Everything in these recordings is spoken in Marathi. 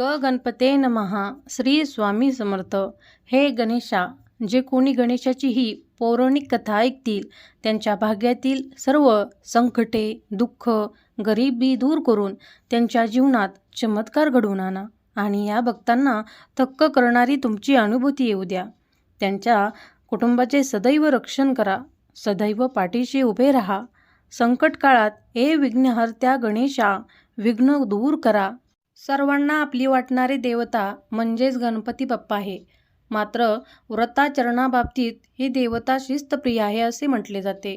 ग गणपते नमहा श्री स्वामी समर्थ. हे गणेशा जे कोणी गणेशाची ही पौराणिक कथा ऐकतील त्यांच्या भाग्यातील सर्व संकटे दुःख गरिबी दूर करून त्यांच्या जीवनात चमत्कार घडवून आणा आणि या भक्तांना थक्क करणारी तुमची अनुभूती येऊ द्या. त्यांच्या कुटुंबाचे सदैव रक्षण करा सदैव पाठीशी उभे राहा. संकट काळात ए विघ्नहर्त्या गणेशा विघ्न दूर करा. सर्वांना आपली वाटणारी देवता म्हणजेच गणपती बाप्पा आहे. मात्र व्रताचरणाबाबतीत ही देवता शिस्तप्रिय आहे असे म्हटले जाते.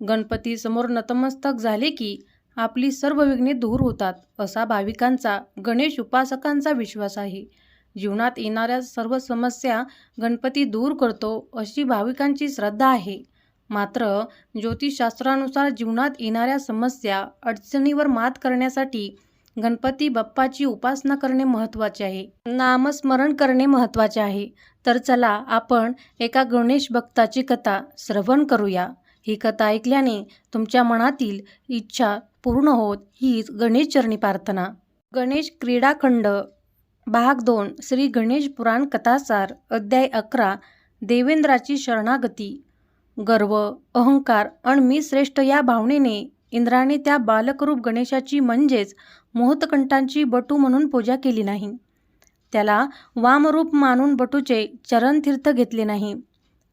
गणपती समोर नतमस्तक झाले की आपली सर्व विघ्ने दूर होतात असा भाविकांचा गणेश उपासकांचा विश्वास आहे. जीवनात येणाऱ्या सर्व समस्या गणपती दूर करतो अशी भाविकांची श्रद्धा आहे. मात्र ज्योतिषशास्त्रानुसार जीवनात येणाऱ्या समस्या अडचणीवर मात करण्यासाठी गणपती बाप्पाची उपासना करणे महत्त्वाचे आहे. नामस्मरण करणे महत्त्वाचे आहे. तर चला आपण एका गणेश भक्ताची कथा श्रवण करूया. ही कथा ऐकल्याने तुमच्या मनातील इच्छा पूर्ण होत हीच गणेश चरणी प्रार्थना. गणेश क्रीडाखंड भाग दोन श्री गणेश पुराण कथासार अध्याय अकरा देवेंद्राची शरणागती. गर्व अहंकार आणि मी श्रेष्ठ या भावनेने इंद्राने त्या बालकरूप गणेशाची म्हणजेच मोहतकंठांची बटू म्हणून पूजा केली नाही. त्याला वामरूप मानून बटूचे चरणतीर्थ घेतले नाही.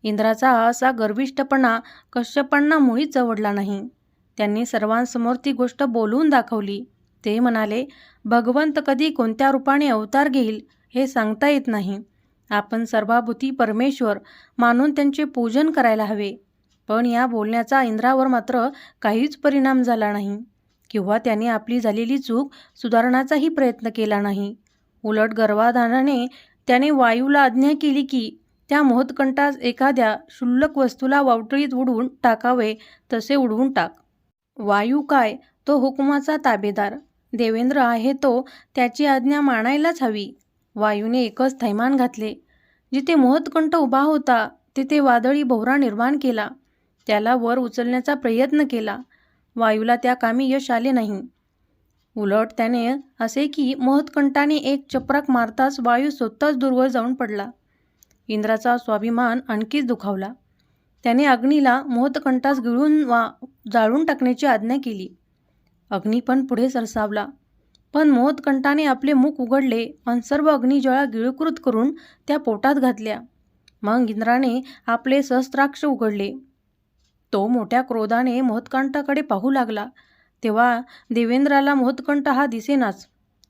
इंद्राचा असा गर्विष्ठपणा कश्यपांना मुळीच आवडला नाही. त्यांनी सर्वांसमोर ती गोष्ट बोलवून दाखवली. ते म्हणाले भगवंत कधी कोणत्या रूपाने अवतार घेईल हे सांगता येत नाही. आपण सर्वाभूती परमेश्वर मानून त्यांचे पूजन करायला हवे. पण या बोलण्याचा इंद्रावर मात्र काहीच परिणाम झाला नाही. किंवा त्याने आपली झालेली चूक सुधारण्याचाही प्रयत्न केला नाही. उलट गर्वाधानाने त्याने वायूला आज्ञा केली की त्या मोहतकंठास एखाद्या क्षुल्लक वस्तूला वावटळीत उडवून टाकावे तसे उडवून टाक. वायू काय? तो हुकुमाचा ताबेदार. देवेंद्र आहे तो त्याची आज्ञा मानायलाच हवी. वायूने एकच थैमान घातले. जिथे मोहतकंठ उभा होता तिथे वादळी भोवरा निर्माण केला. त्याला वर उचलण्याचा प्रयत्न केला. वायूला त्या कामी यश आले नाही. उलट त्याने असे की महत्कंठाने एक चपराक मारताच वायू स्वतःच दूरवर जाऊन पडला. इंद्राचा स्वाभिमान आणखीच दुखावला. त्याने अग्नीला मोहतकंठास गिळून वा जाळून टाकण्याची आज्ञा केली. अग्नी पण पुढे सरसावला. पण मोहतकंठाने आपले मुख उघडले आणि सर्व अग्निज्वाळा गिळकृत करून त्या पोटात घातल्या. मग इंद्राने आपले सहस्त्राक्ष उघडले. तो मोठ्या क्रोधाने मोहतकंठाकडे पाहू लागला. तेव्हा देवेंद्राला मोहतकंठ हा दिसेनाच.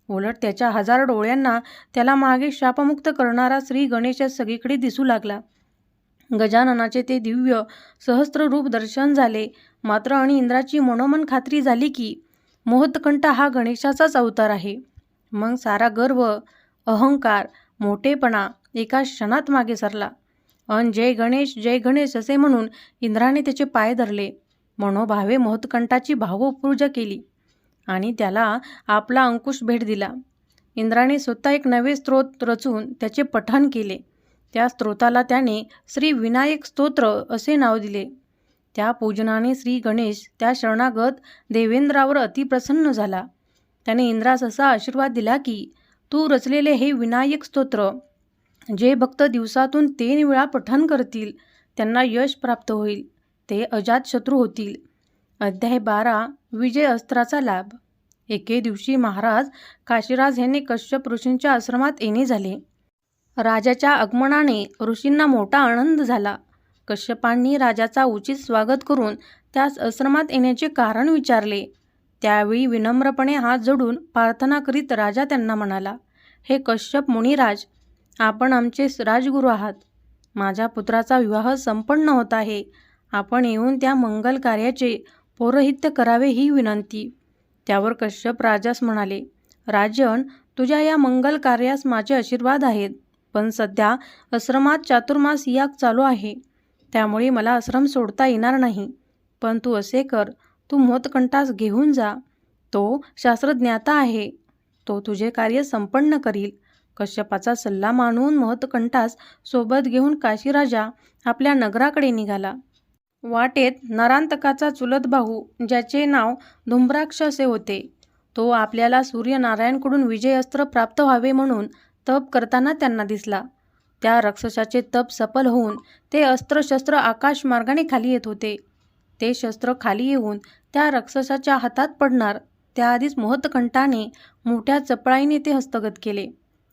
उलट त्याच्या हजार डोळ्यांना त्याला मागे शापमुक्त करणारा श्री गणेश सगळीकडे दिसू लागला. गजाननाचे ते दिव्य सहस्त्र रूप दर्शन झाले. मात्र आणि इंद्राची मनोमन खात्री झाली की मोहतकंठ हा गणेशाचाच अवतार आहे. मग सारा गर्व अहंकार मोठेपणा एका क्षणात मागे सरला. अन जय गणेश जय गणेश असे म्हणून इंद्राने त्याचे पाय धरले. मनोभावे मोहतकंठाची भावपूजा केली आणि त्याला आपला अंकुश भेट दिला. इंद्राने स्वतः एक नवे स्तोत्र रचून त्याचे पठण केले. त्या स्तोत्राला त्याने श्री विनायक स्तोत्र असे नाव दिले. त्या पूजनाने श्री गणेश त्या शरणागत देवेंद्रावर अतिप्रसन्न झाला. त्याने इंद्रास असा आशीर्वाद दिला की तू रचलेले हे विनायक स्तोत्र जे भक्त दिवसातून तीन वेळा पठण करतील त्यांना यश प्राप्त होईल. ते अजात शत्रू होतील. अध्याय बारा विजय अस्त्राचा लाभ. एके दिवशी महाराज काशीराज यांनी कश्यप ऋषींच्या आश्रमात येणे झाले. राजाच्या आगमनाने ऋषींना मोठा आनंद झाला. कश्यपांनी राजाचा उचित स्वागत करून त्यास आश्रमात येण्याचे कारण विचारले. त्यावेळी विनम्रपणे हात जोडून प्रार्थना करीत राजा त्यांना म्हणाला हे कश्यप मुनिराज आपण आमचे राजगुरू आहात. माझ्या पुत्राचा विवाह संपन्न होत आहे. आपण येऊन त्या मंगल कार्याचे पौरोहित्य करावे ही विनंती. त्यावर कश्यप राजास म्हणाले राजन तुझ्या या मंगल कार्यास माझे आशीर्वाद आहेत. पण सध्या आश्रमात चातुर्मास याग चालू आहे. त्यामुळे मला आश्रम सोडता येणार नाही. पण तू असे कर तू मोतकंठास घेऊन जा. तो शास्त्रज्ञाता आहे. तो तुझे कार्य संपन्न करील. कश्यपाचा सल्ला मानून महतकंठास सोबत घेऊन काशीराजा आपल्या नगराकडे निघाला. वाटेत नरांतकाचा चुलत भाऊ ज्याचे नाव धुम्राक्ष असे होते. तो आपल्याला सूर्यनारायणकडून विजय अस्त्र प्राप्त व्हावे म्हणून तप करताना त्यांना दिसला. त्या राक्षसाचे तप सफल होऊन ते अस्त्रशस्त्र आकाशमार्गाने खाली येत होते. ते शस्त्र खाली येऊन त्या राक्षसाच्या हातात पडणार त्याआधीच मोहतकंठाने मोठ्या चपळाईने ते हस्तगत केले.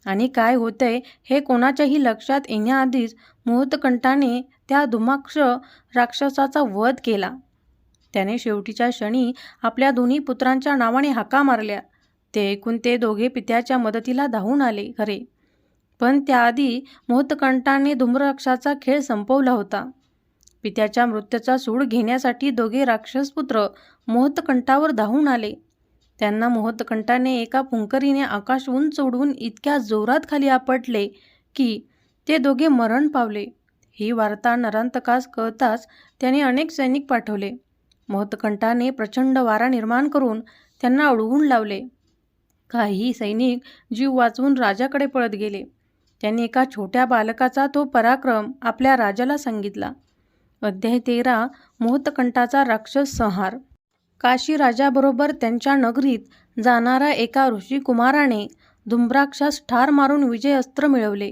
आणि काय होतंय हे कोणाच्याही लक्षात येण्याआधीच मुहूर्तकंठाने त्या धुमाक्ष राक्षसाचा वध केला. त्याने शेवटीच्या क्षणी आपल्या दोन्ही पुत्रांच्या नावाने हाका मारल्या. ते ऐकून ते दोघे पित्याच्या मदतीला धावून आले खरे. पण त्याआधी मोहतकंठाने धूम्रराक्षाचा खेळ संपवला होता. पित्याच्या मृत्यूचा सूड घेण्यासाठी दोघे राक्षसपुत्र मोहतकंठावर धावून आले. त्यांना मोहतकंठाने एका पुंकरीने आकाश उंच उडवून इतक्या जोरात खाली आपटले की ते दोघे मरण पावले. ही वार्ता नरांतकास कळताच त्याने अनेक सैनिक पाठवले. मोहतकंठाने प्रचंड वारा निर्माण करून त्यांना अडवून लावले. काही सैनिक जीव वाचवून राजाकडे पळत गेले. त्यांनी एका छोट्या बालकाचा तो पराक्रम आपल्या राजाला सांगितला. अध्याय तेरा मोहतकंठाचा राक्षस संहार. काशीराजाबरोबर त्यांच्या नगरीत जाणारा एका ऋषिकुमाराने धुम्राक्षास ठार मारून विजय अस्त्र मिळवले.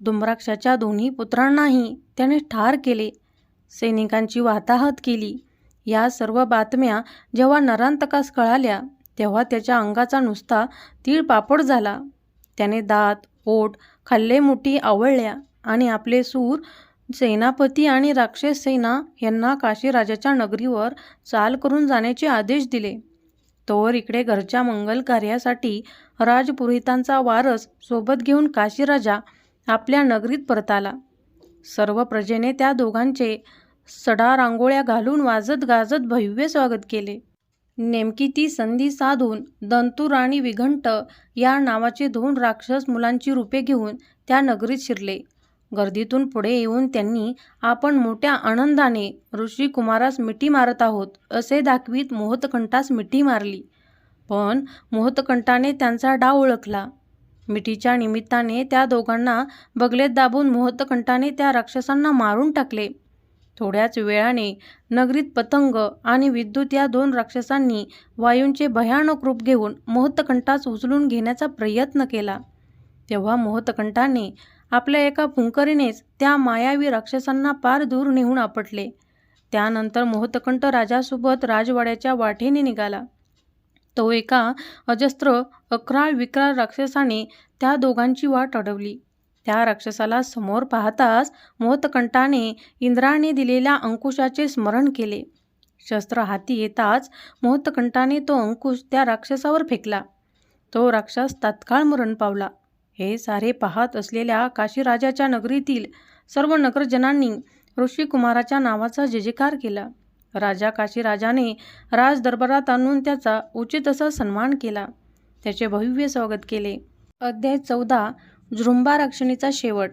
धुम्राक्षाच्या दोन्ही पुत्रांनाही त्याने ठार केले. सैनिकांची वाताहत केली. या सर्व बातम्या जेव्हा नरांतकास कळाल्या तेव्हा त्याच्या अंगाचा नुसता तीळपापड झाला. त्याने दात ओट खाल्ले मुठी आवळल्या आणि आपले सूर सेनापती आणि राक्षस सेना यांना काशीराजाच्या नगरीवर चाल करून जाण्याचे आदेश दिले. तोवर इकडे घरच्या मंगल कार्यासाठी राजपुरोहितांचा वारस सोबत घेऊन काशीराजा आपल्या नगरीत परत आला सर्व प्रजेने त्या दोघांचे सडा रांगोळ्या घालून वाजत गाजत भव्य स्वागत केले. नेमकी ती संधी साधून दंतूर आणि विघंट या नावाचे दोन राक्षस मुलांची रूपे घेऊन त्या नगरीत शिरले. गर्दीतून पुढे येऊन त्यांनी आपण मोठ्या आनंदाने ऋषी कुमारास मिठी मारत आहोत असे दाखवीत मोहतकंठास मिठी मारली. पण मोहतकंठाने त्यांचा डाव ओळखला. मिठीच्या निमित्ताने त्या दोघांना बगलेत दाबून मोहतकंठाने त्या राक्षसांना मारून टाकले. थोड्याच वेळाने नगरीत पतंग आणि विद्युत या दोन राक्षसांनी वायूंचे भयानक रूप घेऊन मोहतकंठास उचलून घेण्याचा प्रयत्न केला. तेव्हा मोहतकंठाने आपल्या एका फुंकरीनेच त्या मायावी राक्षसांना पार दूर नेहून आपटले. त्यानंतर मोहतकंठ राजासोबत राजवाड्याच्या वाटेने निघाला. तो एका अजस्त्र अकराळ विक्राळ राक्षसाने त्या दोघांची वाट अडवली. त्या राक्षसाला समोर पाहताच मोहतकंठाने इंद्राने दिलेल्या अंकुशाचे स्मरण केले. शस्त्र हाती येताच मोहतकंठाने तो अंकुश त्या राक्षसावर फेकला. तो राक्षस तात्काळ मरण पावला. हे सारे पाहत असलेल्या काशीराजाच्या नगरीतील सर्व नगरजनांनी ऋषिकुमाराच्या नावाचा जयजयकार केला. राजा काशीराजाने राजदरबारात आणून त्याचा उचित असा सन्मान केला. त्याचे भव्य स्वागत केले. अध्याय चौदा जृंभा रक्षणीचा शेवट.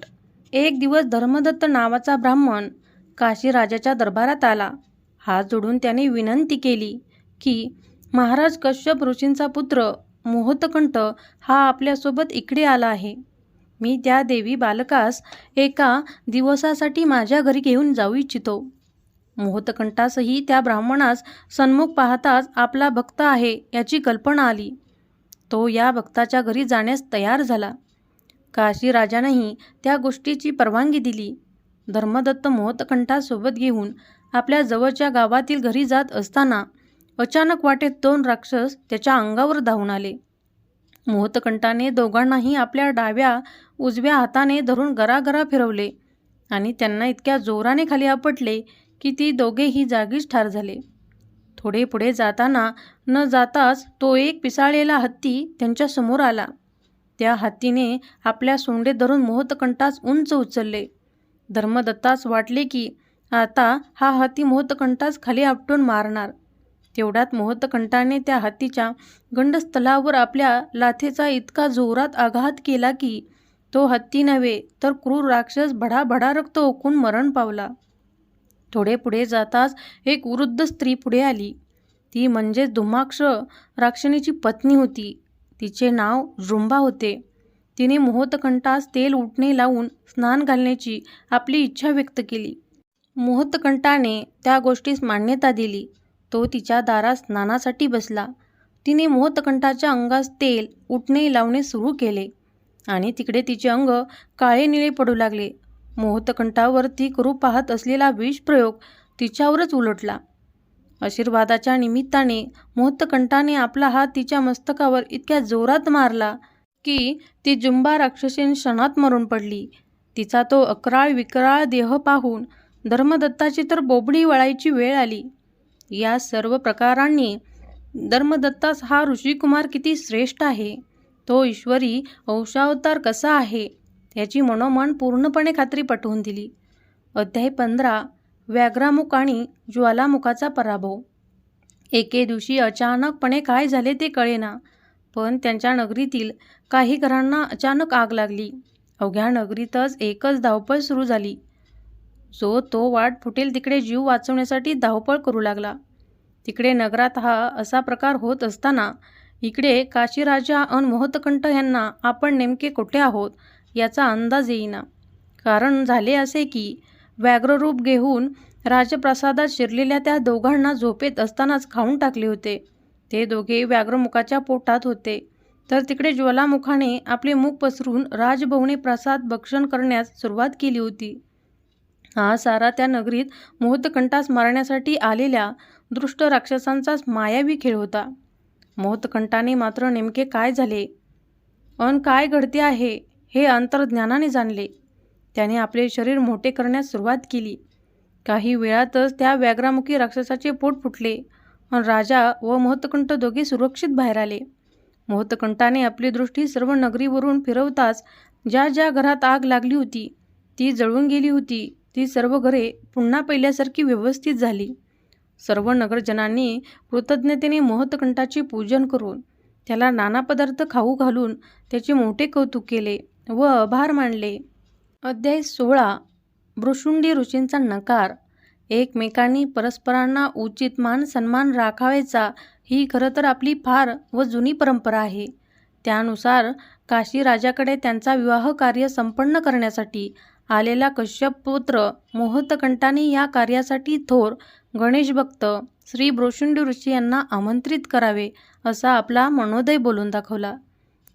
एक दिवस धर्मदत्त नावाचा ब्राह्मण काशीराजाच्या दरबारात आला. हात जोडून त्याने विनंती केली की महाराज कश्यप ऋषींचा पुत्र मोहतकंठ हा आपल्यासोबत इकडे आला आहे. मी त्या देवी बालकास एका दिवसासाठी माझ्या घरी घेऊन जाऊ इच्छितो. मोहतकंठासही त्या ब्राह्मणास सन्मुख पाहताच आपला भक्त आहे याची कल्पना आली. तो या भक्ताच्या घरी जाण्यास तयार झाला. काशीराजानंही त्या गोष्टीची परवानगी दिली. धर्मदत्त मोहतकंठासोबत घेऊन आपल्या जवळच्या गावातील घरी जात असताना अचानक वाटेत दोन राक्षस त्याच्या अंगावर धावून आले. मोहतकंठाने दोघांनाही आपल्या डाव्या उजव्या हाताने धरून गरागरा फिरवले आणि त्यांना इतक्या जोराने खाली आपटले की ती दोघेही जागीच ठार झाले. थोडे पुढे जाताना न जाताच तो एक पिसाळलेला हत्ती त्यांच्यासमोर आला. त्या हत्तीने आपल्या सोंडे धरून मोहतकंठास उंच उचलले. धर्मदत्तास वाटले की आता हा हत्ती मोहतकंठास खाली आपटून मारणार. तेवढ्यात मोहतकंठाने त्या हत्तीच्या गंडस्थलावर आपल्या लाथेचा इतका जोरात आघात केला की तो हत्ती नव्हे तर क्रूर राक्षस भडाभडा रक्त ओकून मरण पावला. थोडे पुढे जाताच एक वृद्ध स्त्री पुढे आली. ती म्हणजेच धुमाक्ष राक्षणीची पत्नी होती. तिचे नाव झुंबा होते. तिने मोहतकंठास तेल उठणे लावून स्नान घालण्याची आपली इच्छा व्यक्त केली. मोहतकंठाने त्या गोष्टीस मान्यता दिली. तो तिच्या दारात स्नानासाठी बसला. तिने मोहतकंठाच्या अंगास तेल उठणे लावणे सुरू केले आणि तिकडे तिचे अंग काळे निळे पडू लागले. मोहतकंठावर ती करू पाहत असलेला विषप्रयोग तिच्यावरच उलटला. आशीर्वादाच्या निमित्ताने मोहतकंठाने आपला हात तिच्या मस्तकावर इतक्या जोरात मारला की ती जुंबा राक्षसीन क्षणात मरून पडली. तिचा तो अकराळ विकराळ देह पाहून धर्मदत्ताची तर बोबडी वळायची वेळ आली. या सर्व प्रकारांनी धर्मदत्तास हा ऋषिकुमार किती श्रेष्ठ आहे? तो ईश्वरी अंशावतार कसा आहे? याची मनोमन पूर्णपणे खात्री पटवून दिली. अध्याय पंधरा व्याघ्रामुख आणि ज्वालामुखाचा पराभव. एके दिवशी अचानकपणे काय झाले ते कळेना पण त्यांच्या नगरीतील काही घरांना अचानक आग लागली. अवघ्या नगरीतच एकच धावपळ सुरू झाली. जो तो वाट फुटेल तिकडे जीव वाचवण्यासाठी धावपळ करू लागला. तिकडे नगरात हा असा प्रकार होत असताना इकडे काशीराजा अन मोहतकंठ यांना आपण नेमके कुठे आहोत याचा अंदाज येईना. कारण झाले असे की व्याघ्ररूप घेऊन राजप्रसादात शिरलेल्या त्या दोघांना झोपेत असतानाच खाऊन टाकले होते. ते दोघे व्याघ्रमुखाच्या पोटात होते. तर तिकडे ज्वालामुखाने आपले मुख पसरून राजभवने प्रसाद भक्षण करण्यास सुरुवात केली होती. हा सारा त्या नगरीत मोहतकंठास मारण्यासाठी आलेल्या दृष्ट राक्षसांचाच मायावी खेळ होता. मोहतकंठाने मात्र नेमके काय झाले? अन काय घडते आहे हे अंतर्ज्ञानाने जाणले. त्याने आपले शरीर मोठे करण्यास सुरुवात केली. काही वेळातच त्या व्याघ्रामुखी राक्षसाचे पोट फुटले अन राजा व मोहतकंठ दोघे सुरक्षित बाहेर आले. मोहतकंठाने आपली दृष्टी सर्व नगरीवरून फिरवताच ज्या ज्या घरात आग लागली होती ती जळून गेली होती. ती सर्व घरे पुन्हा पहिल्यासारखी व्यवस्थित झाली. सर्व नगरजनांनी कृतज्ञतेने मोहतकंठाचे पूजन करून त्याला नाना पदार्थ खाऊ घालून त्याचे मोठे कौतुक केले व आभार मानले. अध्याय सोळा. भृशुंडी ऋषींचा नकार. एकमेकांनी परस्परांना उचित मान सन्मान राखावायचा ही खरं तर आपली फार व जुनी परंपरा आहे. त्यानुसार काशी राजाकडे त्यांचा विवाह कार्य संपन्न करण्यासाठी आलेला कश्यप पुत्र मोहतकंठाने या कार्यासाठी थोर गणेश भक्त श्री ब्रोशुंडी ऋषी यांना आमंत्रित करावे असा आपला मनोदय बोलून दाखवला.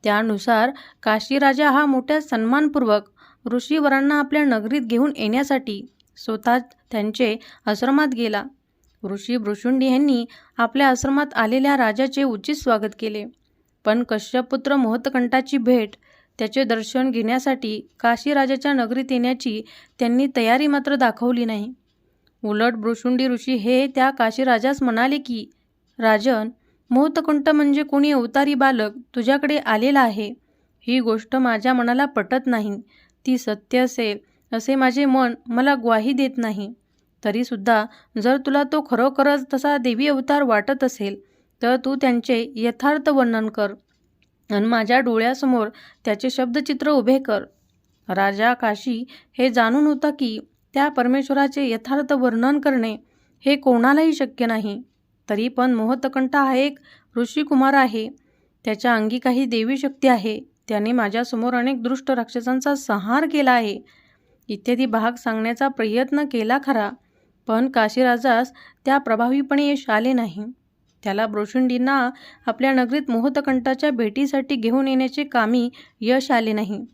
त्यानुसार काशीराजा हा मोठ्या सन्मानपूर्वक ऋषीवरांना आपल्या नगरीत घेऊन येण्यासाठी स्वतः त्यांचे आश्रमात गेला. ऋषी भृशुंडी यांनी आपल्या आश्रमात आलेल्या राजाचे उचित स्वागत केले. पण कश्यपपुत्र मोहतकंठाची भेट त्याचे दर्शन घेण्यासाठी काशीराजाच्या नगरीत येण्याची त्यांनी तयारी मात्र दाखवली नाही. उलट भृशुंडी ऋषी हे त्या काशीराजास म्हणाले की राजन मोहतकुंट म्हणजे कोणी अवतारी बालक तुझ्याकडे आलेला आहे? ही गोष्ट माझ्या मनाला पटत नाही. ती सत्य असेल असे माझे मन मला ग्वाही देत नाही. तरीसुद्धा जर तुला तो खरोखरच तसा देवी अवतार वाटत असेल तर तू त्यांचे यथार्थ वर्णन कर. आणि माझ्या डोळ्यासमोर त्याचे शब्दचित्र उभे कर. राजा काशी हे जाणून होता की त्या परमेश्वराचे यथार्थ वर्णन करणे हे कोणालाही शक्य नाही. तरी पण मोहतकंठ हा एक ऋषिकुमार आहे. त्याच्या अंगी काही देवी शक्ती आहे. त्याने माझ्यासमोर अनेक दृष्ट राक्षसांचा संहार केला आहे. इत्यादी भाग सांगण्याचा प्रयत्न केला खरा. पण काशीराजास त्या प्रभावीपणे यश आले नाही. त्याला ब्रोशुंडींना आपल्या नगरीत मोहतकंठाच्या भेटीसाठी घेऊन येण्याचे कामी यश आले नाही.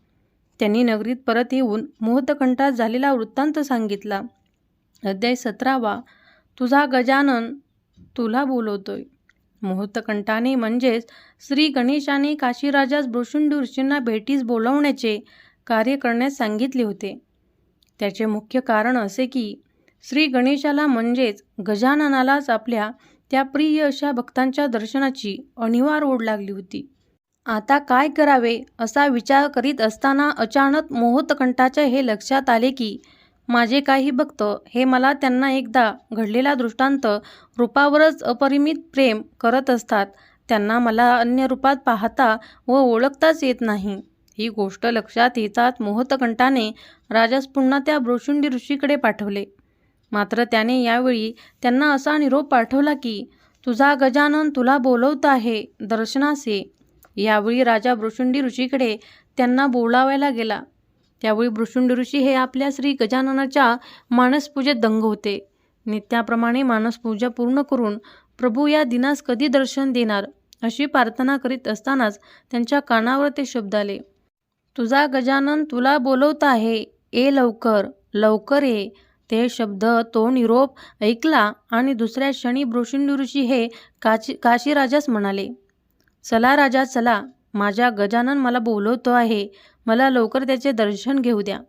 त्यांनी नगरीत परत येऊन मोहतकंठात झालेला वृत्तांत सांगितला. अध्याय सतरावा तुझा गजानन तुला बोलवतोय. मोहतकंठाने म्हणजेच श्री गणेशाने काशीराजास ब्रोशुंडी ऋषींना भेटीस बोलावण्याचे कार्य करण्यास सांगितले होते. त्याचे मुख्य कारण असे की श्री गणेशाला म्हणजेच गजाननालाच आपल्या त्या प्रिय अशा भक्तांच्या दर्शनाची अनिवार ओढ लागली होती. आता काय करावे असा विचार करीत असताना अचानक मोहतकंठाच्या हे लक्षात आले की माझे काही भक्त हे मला त्यांना एकदा घडलेला दृष्टांत रूपावरच अपरिमित प्रेम करत असतात. त्यांना मला अन्य रूपात पाहता व ओळखताच येत नाही. ही गोष्ट लक्षात येताच मोहतकंठाने राजास पुन्हा त्या ब्रोशुंडी ऋषीकडे पाठवले. मात्र त्याने यावेळी त्यांना असा निरोप पाठवला की तुझा गजानन तुला बोलवत आहे दर्शनास. यावेळी राजा भृशुंडी ऋषीकडे त्यांना बोलावायला गेला. त्यावेळी भृशुंडी ऋषी हे आपल्या श्री गजाननाच्या मानसपूजेत दंग होते. नित्याप्रमाणे मानसपूजा पूर्ण करून प्रभू या दिनास कधी दर्शन देणार अशी प्रार्थना करीत असतानाच त्यांच्या कानावर ते शब्द आले. तुझा गजानन तुला बोलवत आहे ए लवकर लवकर ये ते शब्द तो निरोप ऐकला आणि दुसऱ्या क्षणी बृषिंडी ऋषी हे काशी काशीराजास म्हणाले चला राजा चला. माझ्या गजानन मला बोलवतो आहे. मला लवकर त्याचे दर्शन घेऊ द्या.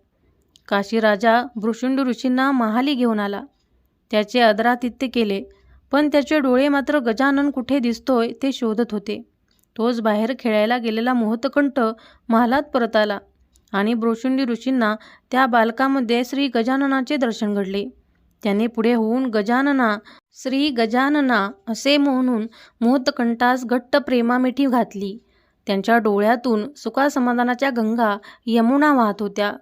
काशीराजा भृशुंड ऋषींना महाली घेऊन आला. त्याचे आदरातिथ्य केले पण त्याचे डोळे मात्र गजानन कुठे दिसतोय ते शोधत होते. तोच बाहेर खेळायला गेलेला मोहतकंठ महालात परत आला. आणि ब्रोशुंडी ऋषींना त्या बालकामध्ये श्री गजाननाचे दर्शन घडले. त्याने पुढे होऊन गजानना श्री गजानना असे म्हणून मोहतकंठास घट्ट प्रेमामिठी घातली. त्यांच्या डोळ्यातून सुखासमाधानाच्या गंगा यमुना वाहत होत्या.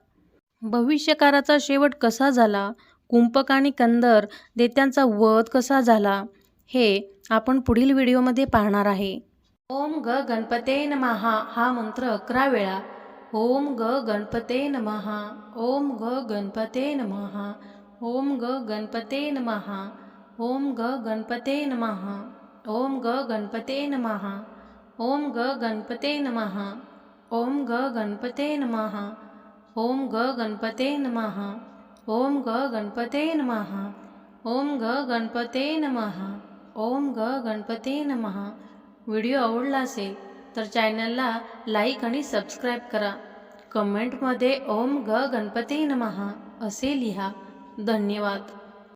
भविष्यकाराचा शेवट कसा झाला? कुंपक आणि कंदर देत्यांचा वध कसा झाला? हे आपण पुढील व्हिडिओमध्ये पाहणार आहे. ओम ग गणपते नमहा हा मंत्र अकरा वेळा. ॐ ग गणपते नमः ॐ ग गणपते नमः ॐ ग गणपते नमः ॐ ग गणपते नमः ॐ ग गणपते नमः ॐ ग गणपते नमः ॐ ग गणपते नमः ॐ ग गणपते नमः ॐ ग गणपते नमः ॐ ग गणपते नमः ॐ ग गणपते नमः व्हिडिओ आवडला असेल तर चॅनलला लाईक आणि सबस्क्राईब करा. कमेंटमध्ये ओम ग गणपती नमहा असे लिहा. धन्यवाद.